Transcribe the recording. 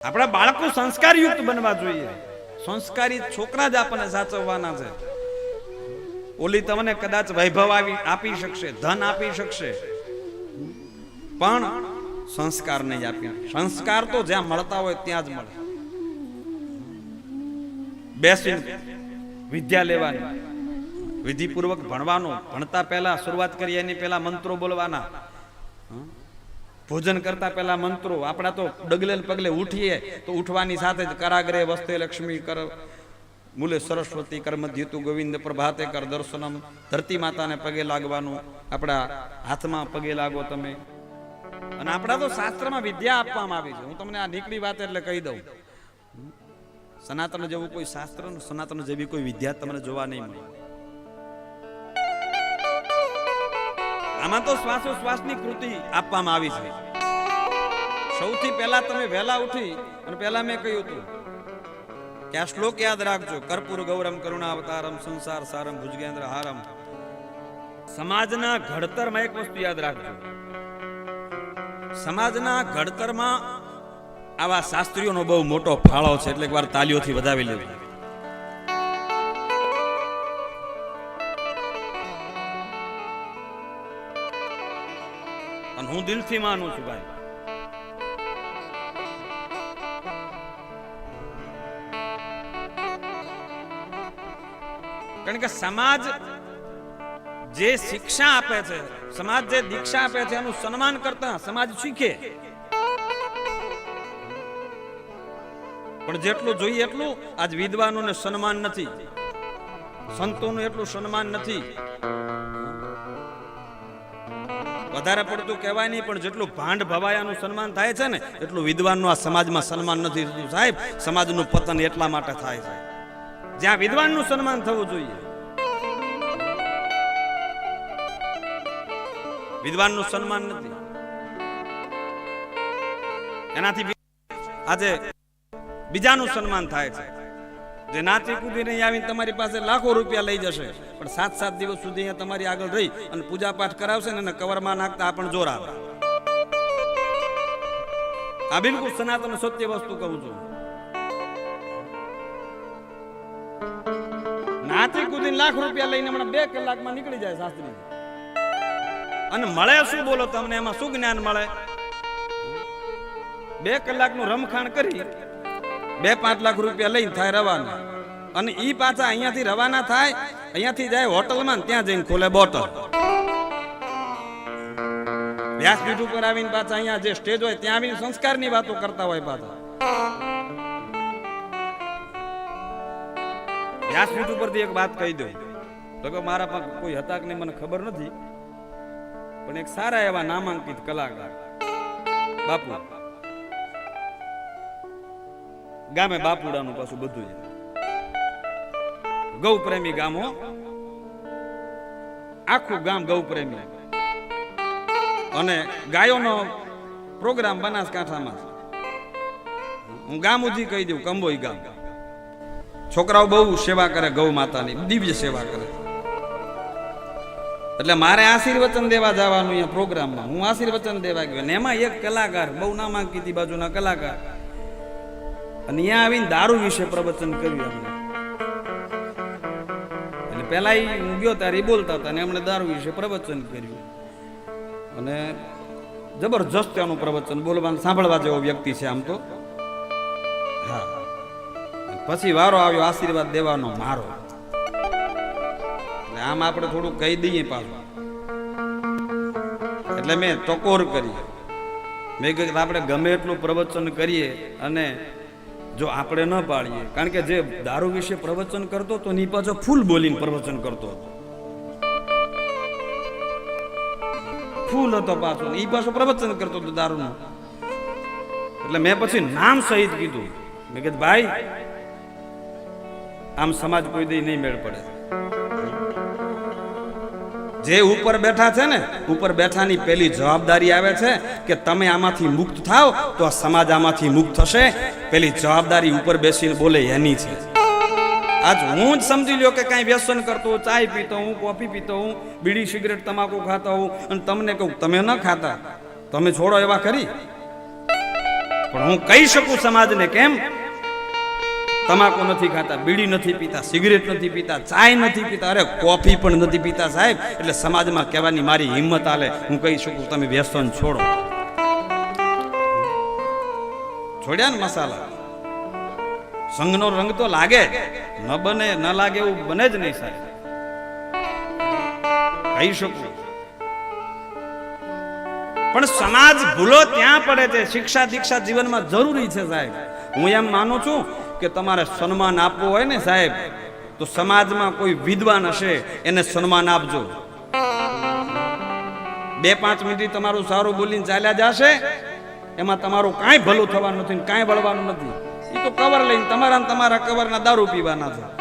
આપણા બાળકો સંસ્કારયુક્ત બનવા જોઈએ. સંસ્કારી છોકરા જ આપણને સાચવવાના છે. ઓલી તમને કદાચ વૈભવ આવી, આપી શકશે, ધન આપી શકશે. પણ સંસ્કાર નહીં આપી સંસ્કાર તો જ્યાં મળતા હોય ત્યાં જ મળે. બેસી વિદ્યા લેવાની, વિધિપૂર્વક ભણવાનું, ભણતા પહેલા શરૂઆત કરી એની પહેલા મંત્રો બોલવાના? ભોજન કરતા પહેલા મંત્રો, આપણા તો ડગલે પગલે ઉઠીએ તો ઉઠવાની સાથે જ કરાગ્રે વસ્તે લક્ષ્મી કર, મૂલે સરસ્વતી કર્મ ધ્યુતુ ગોવિંદ પ્રભાતે કર દર્શનમ, ધરતી માતાને પગે લાગવાનું, આપણા હાથમાં પગે લાગો તમે. અને આપણા તો શાસ્ત્રમાં વિદ્યા આપવામાં આવી છે. હું તમને આ નીકળી વાત એટલે કહી દઉં. સનાતન જેવું કોઈ શાસ્ત્ર સનાતન જેવી કોઈ વિદ્યા તમને જોવા નહીં મળે. આમાં તો શ્વાસોશ્વાસની કૃતિ આપવામાં આવી છે. સૌથી પહેલા તમે વહેલા ઉઠી અને પહેલા મેં કહ્યું હતું કે આ શ્લોક યાદ રાખજો. કર્પૂર ગૌરમ કરુણા અવતારમ સંસાર સારમ, ભુજગેન્દ્ર હારમ. સમાજના ઘડતરમાં એક વસ્તુ યાદ રાખજો. સમાજના ઘડતરમાં આવા શાસ્ત્રીઓનો બહુ મોટો ફાળો છે. એટલે એકવાર તાલીઓથી વધાવી લેવી હું દિલથી માનું છું, ભાઈ. કારણ કે સમાજ જે શિક્ષા આપે છે, સમાજ જે દીક્ષા આપે છે, એનું સન્માન કરતા સમાજ શીખે. પણ જેટલું જોઈએ એટલું, આજ વિદ્વાનોને સન્માન નથી. સંતોનું એટલું સન્માન નથી. વધારે પડતું કહેવાય નહીં, પણ જેટલું ભાંડ ભવાયાનું સન્માન થાય છે ને, એટલું વિદ્વાનનું આ સમાજમાં સન્માન નથી થતું. સાહેબ, સમાજનું પતન એટલા માટે થાય છે. જ્યાં વિદ્વાનનું સન્માન થવું જોઈએ. વિદ્વાનનું સન્માન નથી. એનાથી આજે બીજાનું સન્માન થાય છે. જે નાચી કૂદીને અહીં આવીને તમારી પાસે લાખો રૂપિયા લઈ જશે. પણ સાત સાત દિવસ સુધી અહીંયા તમારી આગળ રહી અને પૂજા પાઠ કરાવશે ને કવરમાં નાખતા આ પણ જોર આવે. આ બિલકુલ સનાતન સત્ય વસ્તુ કહું છું. નાચી કૂદીને લાખ રૂપિયા લઈને હમણાં બે કલાકમાં નીકળી જાય શાસ્ત્રી. અને મળે શું બોલો તમને? એમાં શું જ્ઞાન મળે? બે કલાકનું રમખાણ કરી બે પાંચ લાખ રૂપિયા લઈને થાય રવાના. અને ઈ પાછા અહીંયાથી રવાના થાય, અહીંયાથી જાય હોટલમાં ત્યાં જઈને ખોલે બોટલ. વ્યાસપીઠ ઉપર આવીને પાછા અહીંયા જે સ્ટેજ હોય ત્યાં આવીને સંસ્કારની વાતો કરતા હોય પાછા. વ્યાસપીઠ ઉપરથી એક વાત કહી દઉં. તો કે મારા પાસે કોઈ હતા કે નહીં મને ખબર નથી. પણ એક સારા એવા નામાંકિત કલાકાર. બાપુ ગામે બાપુડાનું પાછું બધું છે. ગૌ પ્રેમી ગામ, આખું ગામ ગૌ પ્રેમી અને ગાયોનો પ્રોગ્રામ બનાસકાંઠામાં. હું ગામ ઉજી કહી દઉં, કંબોઈ ગામ. છોકરાઓ બહુ સેવા કરે ગૌ માતાની, દિવ્ય સેવા કરે. એટલે મારે આશીર્વચન દેવા જવાનું અહીંયા પ્રોગ્રામમાં. હું આશીર્વચન દેવા ગયો ને એમાં એક કલાકાર, બહુ નામાંકિત બાજુના કલાકાર અને અહીંયા આવીને દારૂ વિશે પ્રવચન કર્યું એમને. એટલે પહેલા એ ગયો ત્યારે બોલતા હતા અને એમણે દારૂ વિશે પ્રવચન કર્યું. અને જબરજસ્ત એનું પ્રવચન બોલવાનું સાંભળવા જેવો વ્યક્તિ છે આમ તો. હા. પછી વારો આવ્યો, આશીર્વાદ દેવાનો મારો. આમ આપણે થોડું કહી દઈએ પાછું. એટલે મેં ટકોર કરી. મેં કહ્યું આપણે ગમે એટલું પ્રવચન કરીએ અને જો આપણે ન પાડીએ, કારણ કે જે દારૂ વિશે પ્રવચન કરતો તો ની પાછો ફૂલ બોલીને પ્રવચન કરતો હતો. ફૂલ હતો પાછો, ઈ પાછો પ્રવચન કરતો હતો દારૂનું. એટલે મેં પછી નામ સહિત કીધું. મેં કીધું, ભાઈ, આમ સમાજ કોઈ દી નહીં મેળ પડે. જે ઉપર બેઠા છે ને, ઉપર બેઠાની પેલી જવાબદારી આવે છે કે તમે આમાંથી મુક્ત થાવ તો આ સમાજ આમાંથી મુક્ત થશે. પેલી જવાબદારી ઉપર બેસીને બોલે એની છે. આજ હું જ સમજી લ્યો કે કાંઈ વ્યસન કરતો હું ચાય પીતો હું કોફી પીતો હું બીડી, સિગરેટ, તમાકુ ખાતો હું અને તમને કહું, તમે ન ખાતા. તમે છોડો એવા ખરી. પણ હું કહી શકું સમાજને કેમ? તમાકુ નથી ખાતા, બીડી નથી પીતા, સિગરેટ નથી પીતા, ચાય નથી પીતા, અરે કોફી પણ નથી પીતા સાહેબ. એટલે સમાજમાં કહેવાની મારી હિંમત આલે. હું કહી શકું, તમે વ્યસન છોડો. છોડ્યા ને મસાલા? સંઘનો રંગ તો લાગે. ન બને, ન લાગે એવું બને જ નહીં સાહેબ. કહી શકું. પણ સમાજ ભૂલો ત્યાં પડે છે. શિક્ષા દીક્ષા જીવનમાં જરૂરી છે સાહેબ. હું એમ માનું છું કે તમારે સન્માન આપવું હોય ને સાહેબ, તો સમાજમાં કોઈ વિદ્વાન હશે, એને સન્માન આપજો. બે પાંચ મિનિટ તમારું સારું બોલીને ચાલ્યા જશે, એમાં તમારું કાંઈ ભલું થવાનું નથી કાંઈ બળવાનું નથી. એ તો કવર લઈને તમારા તમારા કવરના દારૂ પીવાના છે.